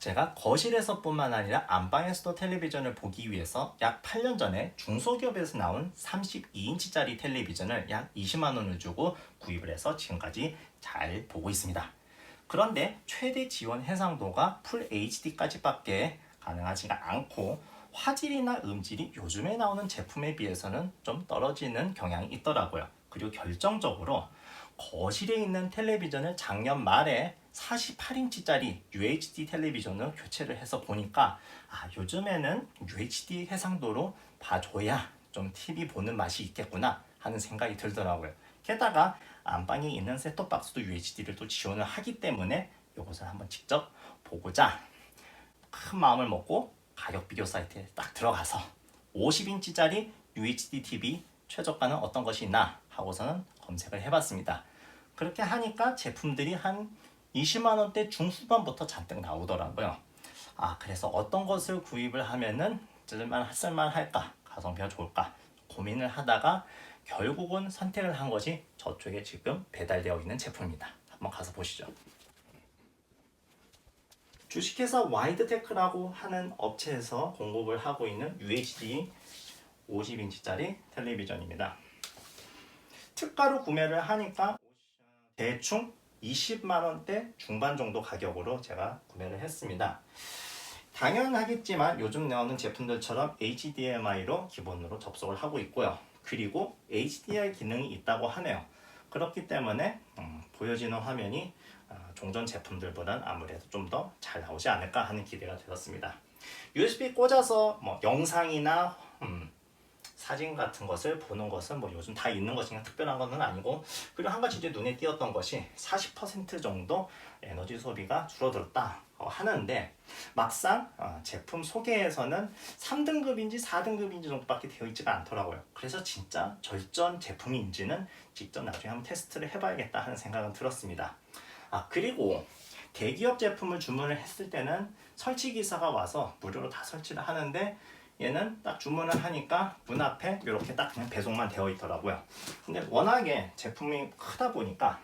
제가 거실에서뿐만 아니라 안방에서도 텔레비전을 보기 위해서 약 8년 전에 중소기업에서 나온 32인치짜리 텔레비전을 약 20만 원을 주고 구입을 해서 지금까지 잘 보고 있습니다. 그런데 최대 지원 해상도가 풀 HD까지밖에 가능하지가 않고 화질이나 음질이 요즘에 나오는 제품에 비해서는 좀 떨어지는 경향이 있더라고요. 그리고 결정적으로 거실에 있는 텔레비전을 작년 말에 48인치짜리 UHD 텔레비전으로 교체를 해서 보니까 아 요즘에는 UHD 해상도로 봐줘야 좀 TV 보는 맛이 있겠구나 하는 생각이 들더라고요. 게다가 안방에 있는 셋톱박스도 UHD를 또 지원을 하기 때문에 이것을 한번 직접 보고자 큰 마음을 먹고 가격 비교 사이트에 딱 들어가서 50인치짜리 UHD TV 최저가는 어떤 것이 있나 하고서는 검색을 해봤습니다. 그렇게 하니까 제품들이 한 20만 원대 중후반부터 잔뜩 나오더라고요. 아 그래서 어떤 것을 구입을 하면은 쓸만 쓸만 할까 가성비가 좋을까 고민을 하다가 결국은 선택을 한 것이 저쪽에 지금 배달되어 있는 제품입니다. 한번 가서 보시죠. 주식회사 와이드테크라고 하는 업체에서 공급을 하고 있는 UHD 50인치짜리 텔레비전입니다. 특가로 구매를 하니까 대충 20만 원대 중반 정도 가격으로 제가 구매를 했습니다. 당연하겠지만 요즘 나오는 제품들처럼 HDMI로 기본으로 접속을 하고 있고요. 그리고 HDR 기능이 있다고 하네요. 그렇기 때문에 음, 보여지는 화면이 어, 종전 제품들보단 아무래도 좀 더 잘 나오지 않을까 하는 기대가 들었습니다. USB 꽂아서 뭐 영상이나 음, 사진 같은 것을 보는 것은 뭐 요즘 다 있는 것이니까 특별한 것은 아니고 그리고 한 가지 이제 눈에 띄었던 것이 40% 정도 에너지 소비가 줄어들었다 어, 하는데 막상 어, 제품 소개에서는 3등급인지 4등급인지 정도밖에 되어 있지가 않더라고요. 그래서 진짜 절전 제품인지는 직접 나중에 한번 테스트를 해봐야겠다 하는 생각은 들었습니다. 아 그리고 대기업 제품을 주문을 했을 때는 설치 기사가 와서 무료로 다 설치를 하는데 얘는 딱 주문을 하니까 문 앞에 이렇게 딱 그냥 배송만 되어 있더라고요. 근데 워낙에 제품이 크다 보니까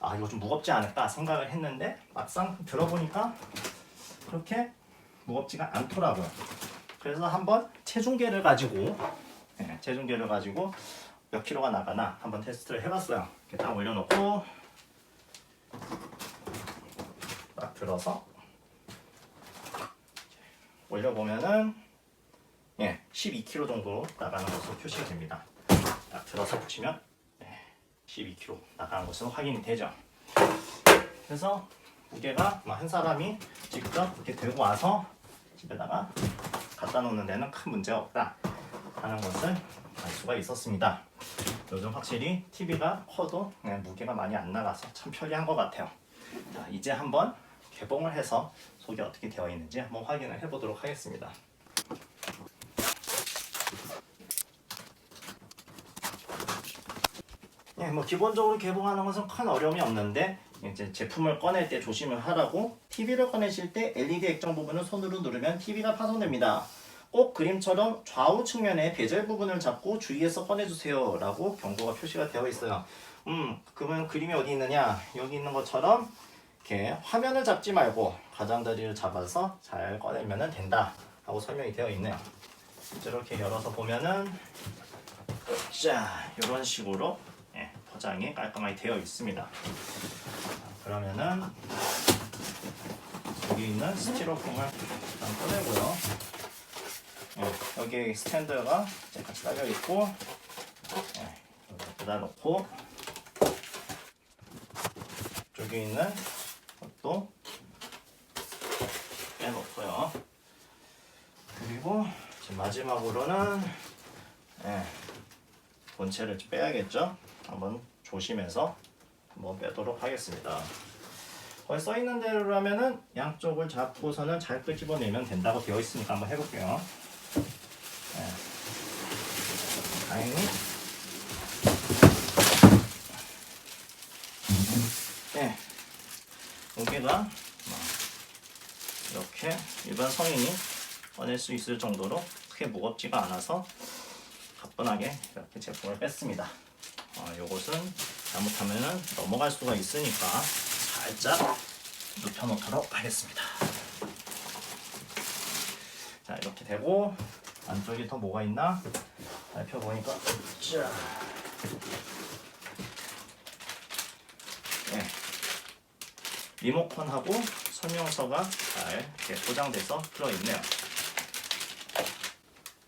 아 이거 좀 무겁지 않을까 생각을 했는데 막상 들어보니까 그렇게 무겁지가 않더라고요. 그래서 한번 체중계를 가지고 네, 체중계를 가지고 몇 킬로가 나가나 한번 테스트를 해봤어요. 이렇게 딱 올려놓고 딱 들어서 올려보면은 예, 12kg 정도 나가는 것으로 표시가 됩니다. 딱 들어서 보시면 예, 12kg 나가는 것으로 확인이 되죠. 그래서 무게가 뭐한 사람이 직접 이렇게 들고 와서 집에다가 갖다 놓는 데는 큰 문제가 없다 하는 것을 알 수가 있었습니다. 요즘 확실히 TV가 커도 무게가 많이 안 나가서 참 편리한 것 같아요. 자, 이제 한번 개봉을 해서 속이 어떻게 되어 있는지 한번 확인을 해보도록 하겠습니다. 예, 뭐 기본적으로 개봉하는 것은 큰 어려움이 없는데 이제 제품을 꺼낼 때 조심을 하라고 TV를 꺼내실 때 LED 액정 부분을 손으로 누르면 TV가 파손됩니다. 꼭 그림처럼 좌우 측면의 베젤 부분을 잡고 주의해서 꺼내주세요 라고 경고가 표시가 되어 있어요. 음, 그러면 그림이 어디 있느냐? 여기 있는 것처럼 이렇게 화면을 잡지 말고 가장자리를 잡아서 잘 꺼내면 된다 하고 설명이 되어 있네요. 이렇게 열어서 보면은 자 이런 식으로 예, 포장이 깔끔하게 되어 있습니다. 그러면은 여기 있는 스티로폼을 일단 꺼내고요. 예, 여기 스탠드가 이제 같이 달려 있고 예, 여기다 놓고 여기 있는 것도 빼놓고요. 그리고 마지막으로는 예, 본체를 좀 빼야겠죠? 한번 조심해서 한번 빼도록 하겠습니다. 거기 써 있는 대로라면은 양쪽을 잡고서는 잘 끄집어내면 된다고 되어 있으니까 한번 해볼게요. 네. 다행히 네. 뭐 이렇게 일반 성인이 꺼낼 수 있을 정도로 크게 무겁지가 않아서 가뿐하게 이렇게 제품을 뺐습니다. 어, 요것은 잘못하면 넘어갈 수가 있으니까 살짝 눕혀놓도록 하겠습니다. 자 이렇게 되고 안쪽에 더 뭐가 있나 살펴보니까 자 네. 리모컨하고 설명서가 잘 이렇게 포장돼서 들어있네요.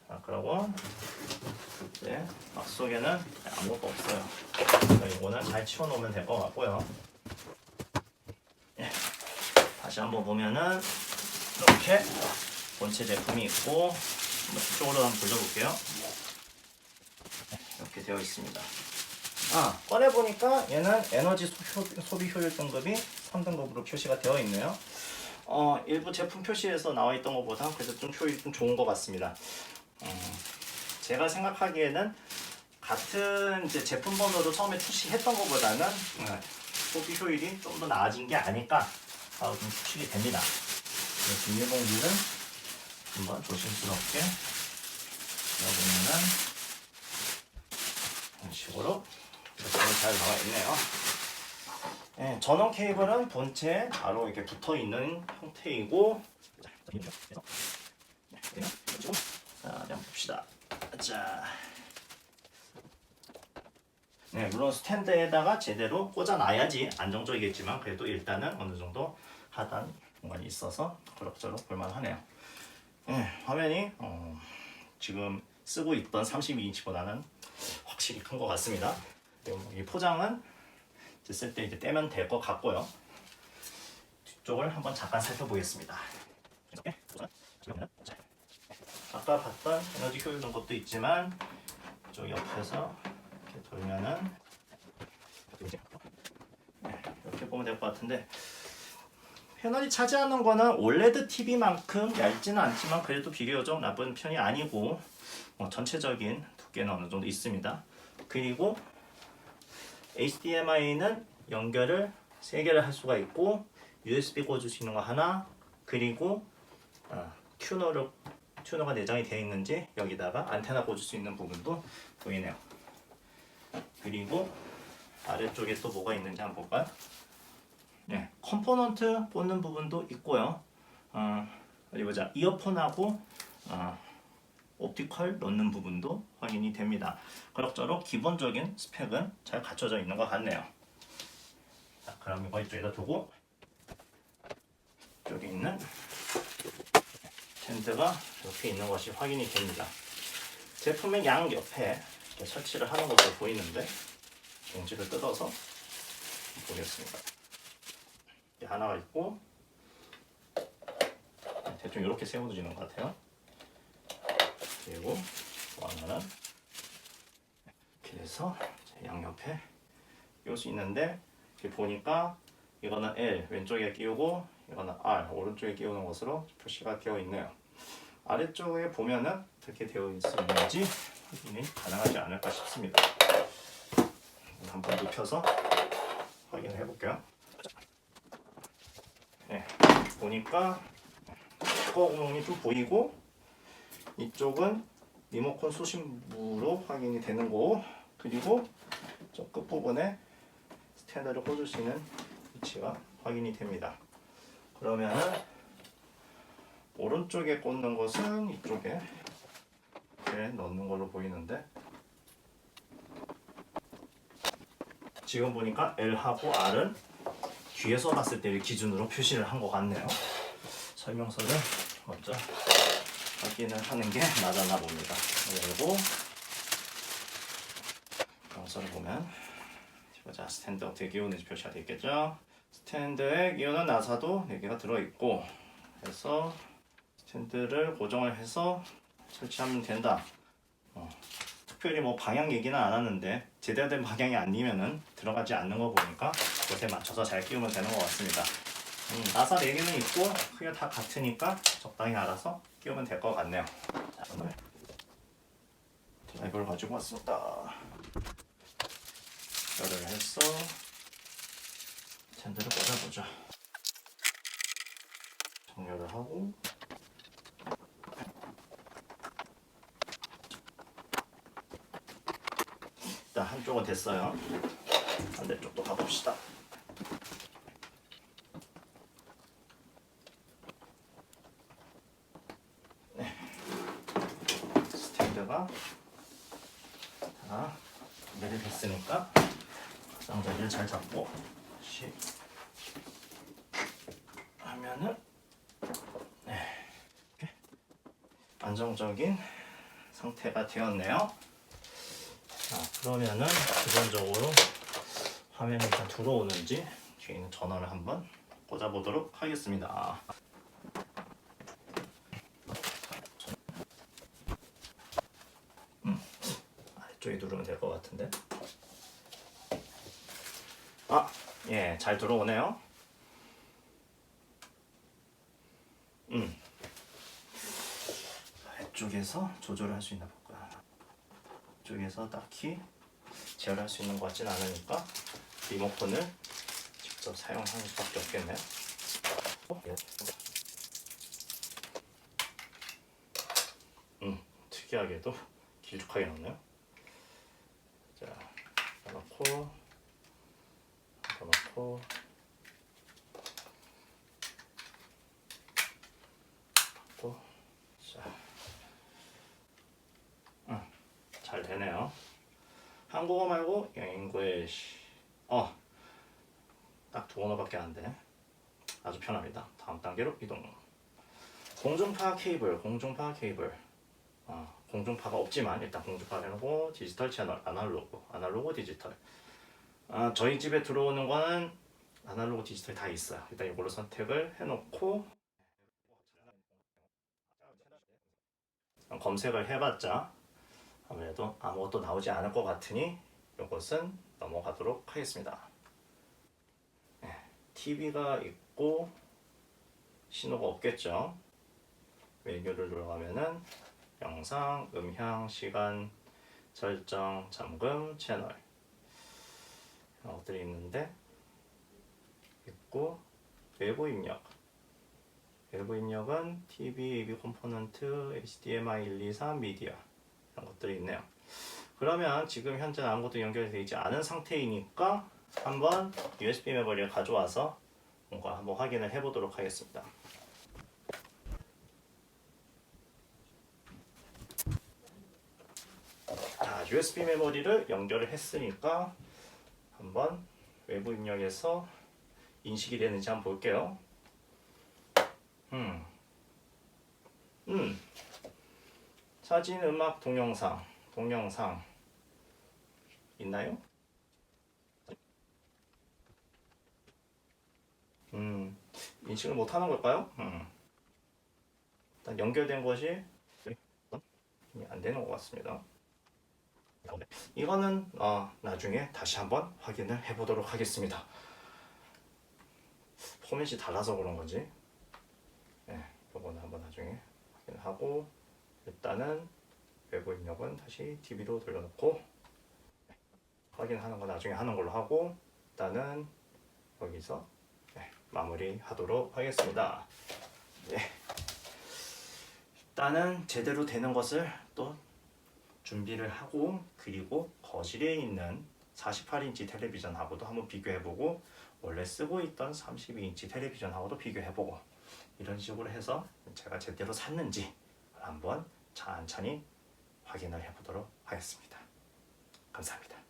자, 그리고 이제 막 속에는 아무것도 없어요. 그래서 이거는 잘 치워놓으면 될 것 같고요. 예. 다시 한번 보면은 이렇게 본체 제품이 있고 한번 뒤쪽으로 한번 돌려볼게요. 네, 이렇게 되어 있습니다. 아 꺼내 보니까 얘는 에너지 소- 소비 효율 등급이 3등급으로 표시가 되어 있네요. 어, 일부 제품 표시에서 나와 있던 것보다 그래도 좀 효율이 좀 좋은 것 같습니다. 어, 제가 생각하기에는 같은 이제 제품 번호로 처음에 출시했던 것보다는 어, 소비 효율이 좀 더 나아진 게 아닐까 하고 좀 추측이 됩니다. 그래서 비닐봉지를 한번 조심스럽게 넣어보면은 이런 식으로 잘 나와 있네요. 네, 전원 케이블은 본체에 바로 이렇게 붙어 있는 형태이고 자, 자, 한번 봅시다. 자, 네, 물론 스탠드에다가 제대로 꽂아놔야지 안정적이겠지만 그래도 일단은 어느 정도 하단 공간이 있어서 그럭저럭 볼만하네요. 네, 화면이 어, 지금 쓰고 있던 32인치보다는 확실히 큰 것 같습니다. 이 포장은 쓸때 이제 떼면 될 것 같고요. 뒤쪽을 한번 잠깐 살펴보겠습니다. 이렇게 우선 잠깐만요. 자, 아까 봤던 에너지 효율 는 것도 있지만 저 옆에서 이렇게 돌면은 네, 이렇게 보면 될 것 같은데 패널이 차지하는 거는 올레드 TV만큼 얇지는 않지만 그래도 비교적 나쁜 편이 아니고 뭐 전체적인 두께는 어느 정도 있습니다. 그리고 HDMI는 연결을 세 개를 할 수가 있고 USB 꽂을 수 있는 거 하나 그리고 어, 튜너를 튜너가 내장이 되어 있는지 여기다가 안테나 꽂을 수 있는 부분도 보이네요. 그리고 아래쪽에 또 뭐가 있는지 한번 볼까요? 네, 컴포넌트 꽂는 부분도 있고요. 어, 어디 보자. 이어폰하고 어, 옵티컬 넣는 부분도 확인이 됩니다. 그럭저럭 기본적인 스펙은 잘 갖춰져 있는 것 같네요. 자, 그럼 이거 이쪽에다 두고 여기 있는 텐트가 이렇게 있는 것이 확인이 됩니다. 제품의 양 옆에 설치를 하는 것으로 보이는데 봉지를 뜯어서 보겠습니다. 하나가 있고 대충 이렇게 세워지는 것 같아요. 그리고 또 하나는 이렇게 해서 양 옆에 끼울 수 있는데 이렇게 보니까 이거는 L 왼쪽에 끼우고 이거는 R 오른쪽에 끼우는 것으로 표시가 되어 있네요. 아래쪽에 보면은 어떻게 되어 있는지 확인이 가능하지 않을까 싶습니다. 한번 눕혀서 확인을 해볼게요. 네, 보니까 뚜껑 구멍이 좀 보이고 이쪽은 리모컨 수신부로 확인이 되는 거 그리고 저 끝부분에 스탠드를 꽂을 수 있는 위치가 확인이 됩니다. 그러면은 오른쪽에 꽂는 것은 이쪽에 이렇게 넣는 걸로 보이는데 지금 보니까 L하고 R은 뒤에서 봤을 때를 기준으로 표시를 한 것 같네요. 설명서를 먼저 확인을 하는 게 맞았나 봅니다. 그리고 영상을 보면 보자 스탠드 어떻게 끼우는지 표시가 되어 있겠죠. 스탠드에 끼우는 나사도 4개가 들어있고 그래서 스탠드를 고정을 해서 설치하면 된다. 어, 특별히 뭐 방향 얘기는 안 하는데 제대로 된 방향이 아니면은 들어가지 않는 거 보니까 그것에 맞춰서 잘 끼우면 되는 것 같습니다. 음, 나사 4개는 있고 크기가 다 같으니까 적당히 알아서 끼우면 될 것 같네요. 자, 오늘 드라이버를 가지고 왔습니다. 열을 해서 텐드를 꽂아보자. 정렬을 하고 일단 한쪽은 됐어요. 반대쪽도 가봅시다. 네, 여기다가 자 준비를 됐으니까 가장자리를 잘 잡고 다시 하면은 네 이렇게 안정적인 상태가 되었네요. 자 그러면은 기본적으로 화면이 일단 들어오는지 뒤에 있는 전원을 한번 꽂아보도록 하겠습니다. 음, 아래쪽에 누르면 될 것 같은데. 아, 예, 잘 들어오네요. 음. 아래쪽에서 조절을 할 수 있나 볼까. 쪽에서 딱히 제어할 수 있는 것 같진 않으니까 리모컨을 직접 사용하는 수밖에 없겠네요. 음, 특이하게도 길쭉하게 나오네요. 자, 넣고, 더 넣고, 자, 음, 잘 되네요. 한국어 말고 English. 어, 딱 두 언어밖에 안 돼. 아주 편합니다. 다음 단계로 이동. 공중파 케이블, 공중파 케이블. 어, 공중파가 없지만 일단 공중파 해놓고 디지털 채널, 아날로그, 아날로그 디지털. 아, 저희 집에 들어오는 거는 아날로그 디지털 다 있어요. 일단 이걸로 선택을 해놓고 검색을 해봤자 아무래도 아무것도 나오지 않을 것 같으니 이것은 넘어가도록 하겠습니다. TV가 있고 신호가 없겠죠. 메뉴를 들어가면은 영상, 음향, 시간, 설정, 잠금, 채널 이런 것들이 있는데 있고 외부 입력 외부 입력은 TV, AV 컴포넌트, HDMI 123 미디어 이런 것들이 있네요. 그러면 지금 현재 아무것도 연결되어 있지 않은 상태이니까 한번 USB 메모리를 가져와서 뭔가 한번 확인을 해보도록 하겠습니다. 자, USB 메모리를 연결을 했으니까 한번 외부 입력에서 인식이 되는지 한번 볼게요. 음, 음, 사진, 음악, 동영상, 동영상 있나요? 음, 인식을 못 하는 걸까요? 음. 일단 연결된 것이 안 되는 것 같습니다. 이거는 어, 나중에 다시 한번 확인을 해보도록 하겠습니다. 포맷이 달라서 그런 건지, 네, 이거는 한번 나중에 확인하고 일단은 외부 입력은 다시 TV로 돌려놓고 확인하는 거 나중에 하는 걸로 하고 일단은 여기서 네, 마무리하도록 하겠습니다. 네. 일단은 제대로 되는 것을 또 준비를 하고 그리고 거실에 있는 48인치 텔레비전하고도 한번 비교해보고 원래 쓰고 있던 32인치 텔레비전하고도 비교해보고 이런 식으로 해서 제가 제대로 샀는지 한번 천천히 확인을 해보도록 하겠습니다. 감사합니다.